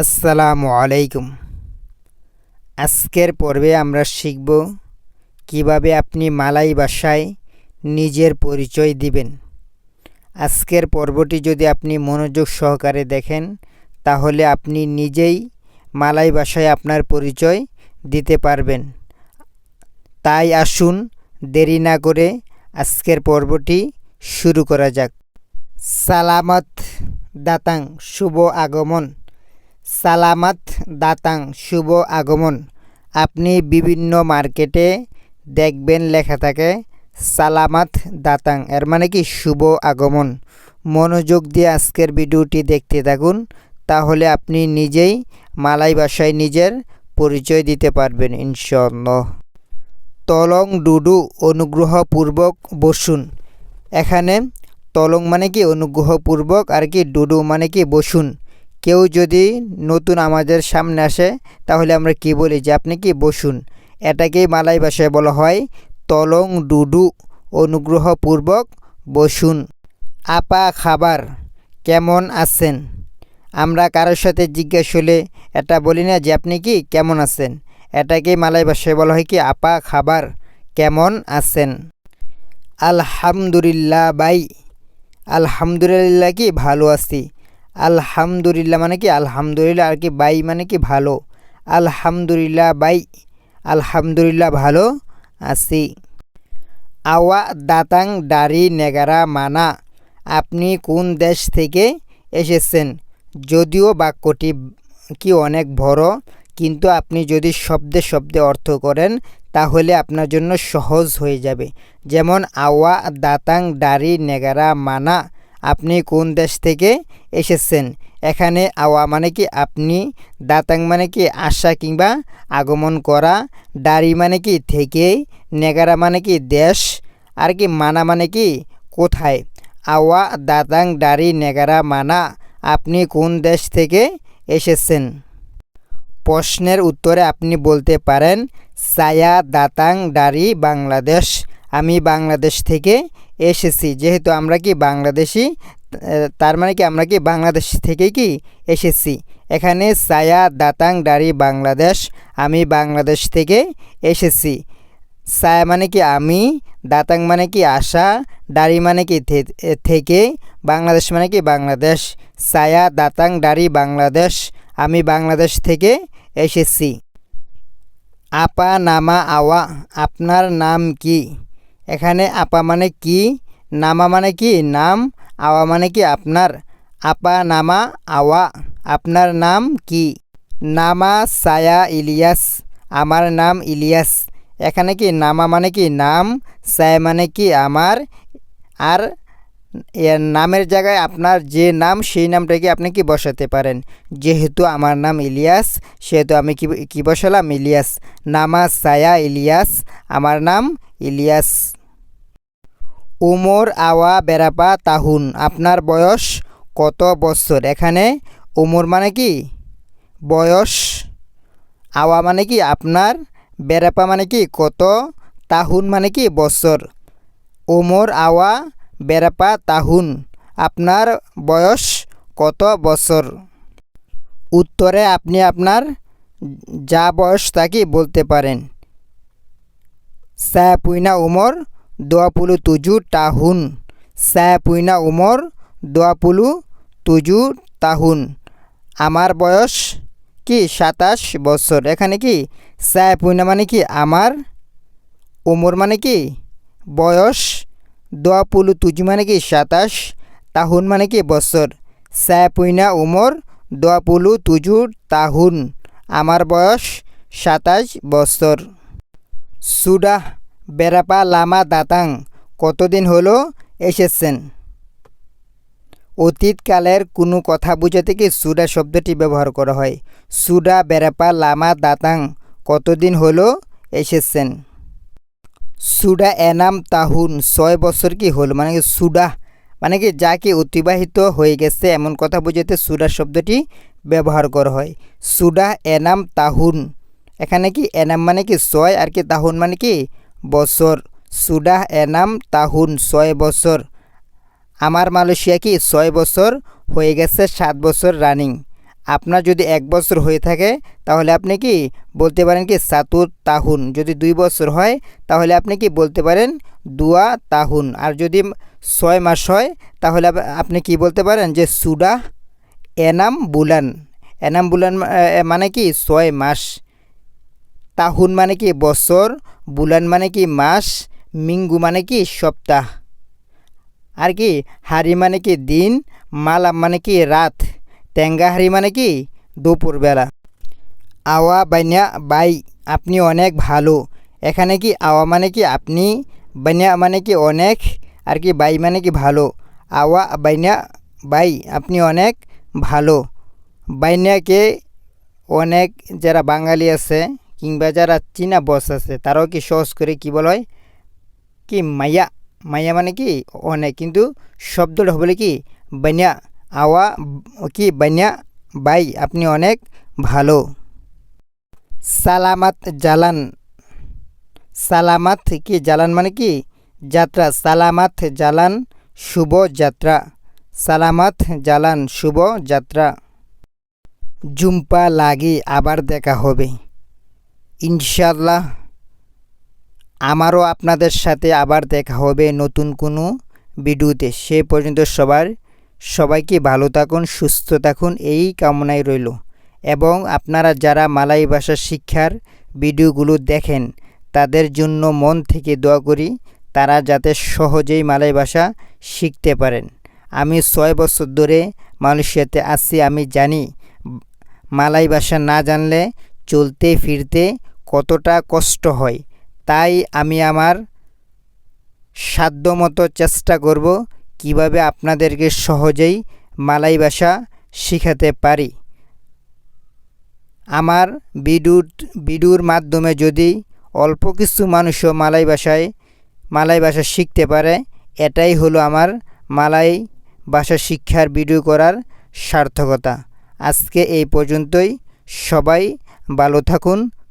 আসসালামু আলাইকুম। আজকের পর্বে আমরা শিখব কীভাবে আপনি মালাই ভাষায় নিজের পরিচয় দিবেন। আজকের পর্বটি যদি আপনি মনোযোগ সহকারে দেখেন, তাহলে আপনি নিজেই মালাই ভাষায় আপনার পরিচয় দিতে পারবেন। তাই আসুন দেরি না করে আজকের পর্বটি শুরু করা যাক। সালামত দাতাং, শুভ আগমন। সালামাত, দাতাং, শুভ আগমন। আপনি বিভিন্ন মার্কেটে দেখবেন লেখা থাকে, সালামাত, দাতাং, এর মানে কি শুভ আগমন। মনোযোগ দিয়ে আজকের ভিডিওটি দেখতে থাকুন, তাহলে আপনি নিজেই মালাই ভাষায় নিজের পরিচয় দিতে পারবেন ইনশাল্লাহ তলং ডুডু, অনুগ্রহপূর্বক বসুন। এখানে তলং মানে কি অনুগ্রহপূর্বক, আর কি ডুডু মানে কি বসুন। কেউ যদি নতুন আমাদের সামনে আসে, তাহলে আমরা কি বলি যে আপনি কি বসুন? এটাকেই মালাই ভাষায় বলা হয় তলং ডুডু, অনুগ্রহপূর্বক বসুন। আপা খাবার, কেমন আছেন? আমরা কারোর সাথে জিজ্ঞেস হলে এটা বলি না যে আপনি কি কেমন আছেন। এটাকেই মালাই ভাষায় বলা হয় কি আপা খাবার, কেমন আছেন? আলহামদুলিল্লাহ বাই আলহামদুলিল্লাহ কি ভালো আছি। আলহামদুলিল্লাহ মানে কি? আলহামদুলিল্লাহ আর কি বাই মানে কি ভালো। আলহামদুলিল্লাহ বাই, আলহামদুলিল্লাহ ভালো আছি। আওয়া দাতাং দাড়ি নেগারা মানা, আপনি কোন দেশ থেকে এসেছেন? যদিও বাক্যটি কি অনেক বড়, কিন্তু আপনি যদি শব্দে শব্দে অর্থ করেন, তাহলে আপনার জন্য সহজ হয়ে যাবে। যেমন, আওয়া দাতাং দাড়ি নেগারা মানা, আপনি কোন দেশ থেকে এসেছেন। এখানে আওয়া মানে কি আপনি, দাতাং মানে কি আশা কিংবা আগমন করা, দাড়ি মানে কি থেকে, নেগারা মানে কি দেশ, আর কি মানা মানে কি কোথায়? আওয়া, দাতাং, দাড়ি, নেগারা, মানা, আপনি কোন দেশ থেকে এসেছেন? প্রশ্নের উত্তরে আপনি বলতে পারেন, সায়া, দাতাং, দাড়ি, বাংলাদেশ, আমি বাংলাদেশ থেকে এসেছি। যেহেতু আমরা কি বাংলাদেশি তার মানে কি আমরা কি বাংলাদেশ থেকে কি এসেছি? এখানে সায়া দাতাং দাড়ি বাংলাদেশ, আমি বাংলাদেশ থেকে এসেছি। সায়া মানে কি আমি, দাতাং মানে কি আশা, দাড়ি মানে কি থেকে, বাংলাদেশ মানে কি বাংলাদেশ। সায়া দাতাং দাড়ি বাংলাদেশ, আমি বাংলাদেশ থেকে এসেছি। আপা নামা আওয়া, আপনার নাম কি? এখানে আপা মানে কি, নামা মানে কি নাম আওয়া মানে কি আপনার আপা নামা আওয়া। আপনার নাম কি? নামা সায়া ইলিয়াস, আমার নাম ইলিয়াস। এখানে কি নামা মানে কি নাম সায়া মানে কি আমার? আর নামের জায়গায় আপনার যে নাম, সেই নামটাকে আপনি কি বসাতে পারেন? যেহেতু আমার নাম ইলিয়াস, সেহেতু আমি কি কি বসালাম? ইলিয়াস। নামা সায়া ইলিয়াস, আমার নাম ইলিয়াস। উমর আওয়া বেড়াপা তাহুন, আপনার বয়স কত বছর? এখানে উমর মানে কি? বয়স আওয়া মানে কি? আপনার বেড়াপা মানে কি? কত? তাহুন মানে কি? বছর। উমর আওয়া বেড়াপা তাহুন, আপনার বয়স কত বছর? উত্তরে আপনি আপনার যা বয়স তাকে বলতে পারেন? স্যা দোয়াপুলু তুজু টাহুন স্যা পুইনা উমর দোয়াপুলু তুজু তাহুন। আমার বয়স কি? সাতাশ বছর এখানে কি? স্যা পুইনা মানে কি? আমার উমর মানে কি? বয়স দোয়া পুলু তুজু মানে কি? সাতাশ তাহুন মানে কি? বছর স্যা পুইনা উমর দোয়া পুলু তুজু তাহুন। আমার বয়স সাতাশ বছর সুডাহ বেড়াপা লামা দাতাং, কতদিন হলো এসেছেন? অতীতকালের কোনো কথা বুঝাতে কি সুডা শব্দটি ব্যবহার করা হয়? সুডা বেরাপা লামা দাতাং, কতদিন হলো এসেছেন? সুডা এনাম তাহুন, ছয় বছর কি হল? মানে কি সুডা মানে কি যা কি অতিবাহিত হয়ে গেছে এমন কথা বোঝাতে সুডা শব্দটি ব্যবহার করা হয়। সুডা এনাম তাহুন, এখানে কি এনাম মানে কি ছয় আর কি তাহুন মানে কি বছর। সুডাহ এনাম তাহুন ছয় বছর। আমার মালয়েশিয়া কি ছয় বছর? হয়ে গেছে সাত বছর রানিং আপনার যদি এক বছর হয়ে থাকে, তাহলে আপনি কি বলতে পারেন কি সাতুর তাহুন? যদি দুই বছর হয়, তাহলে আপনি কি বলতে পারেন দুয়া তাহুন? আর যদি ছয় মাস হয়, তাহলে আপনি কি বলতে পারেন যে সুডা এনাম বুলান? এনাম বুলান মানে কি ছয় মাস। তাহুন মানে কি বছর? বুলান মানে কি মাস, মিঙ্গু মানে কি সপ্তাহ। আর কি হারি মানে কি দিন, মালাম মানে কি রাত টেঙ্গাহারি মানে কি দুপুরবেলা। আওয়া বাইনা বাই, আপনি অনেক ভালো। এখানে কি আওয়া মানে কি আপনি, বাইনা মানে কি অনেক, আর কি বাই মানে কি ভালো। আওয়া বাইনা বাই, আপনি অনেক ভালো। বাইনাকে অনেক যারা বাঙালি আছে কিংবা যারা চীনা বস আছে, তারাও কি সহজ করে কি বলা হয়? কি মাইয়া মাইয়া মানে কি? অনেক কিন্তু শব্দটা হবে কি? বানিয়া, আওয়া, কি বানিয়া? বাই আপনি অনেক ভালো। সালামাত জালান। সালামাত কি জালান মানে কি? যাত্রা। সালামাত জালান, শুভ যাত্রা। সালামাত জালান, শুভ যাত্রা। জুম্পা লাগি, আবার দেখা হবে। ইনশাল্লাহ আমারও আপনাদের সাথে আবার দেখা হবে নতুন কোনো ভিডিওতে। সে পর্যন্ত সবার, সবাইকে ভালো থাকুন, সুস্থ থাকুন, এই কামনায় রইল। এবং আপনারা যারা মালাই ভাষা শিক্ষার ভিডিওগুলো দেখেন, তাদের জন্য মন থেকে দোয়া করি, তারা যাতে সহজেই মালাই ভাষা শিখতে পারেন। আমি ছয় বছর ধরে মালয়েশিয়াতে আছি, আমি জানি মালাই ভাষা না জানলে চলতে ফিরতে কতটা কষ্ট হয়, তাই আমি আমার সাধ্যমতো চেষ্টা করব কীভাবে আপনাদেরকে সহজেই মালাই ভাষা শেখাতে পারি। আমার ভিডিওর ভিডিওর মাধ্যমে যদি অল্প কিছু মানুষও মালাই ভাষায়, মালাই ভাষা শিখতে পারে, এটাই হলো আমার মালাই ভাষা শিক্ষার ভিডিও করার সার্থকতা। আজকে এই পর্যন্তই। সবাই ভালো থাকুন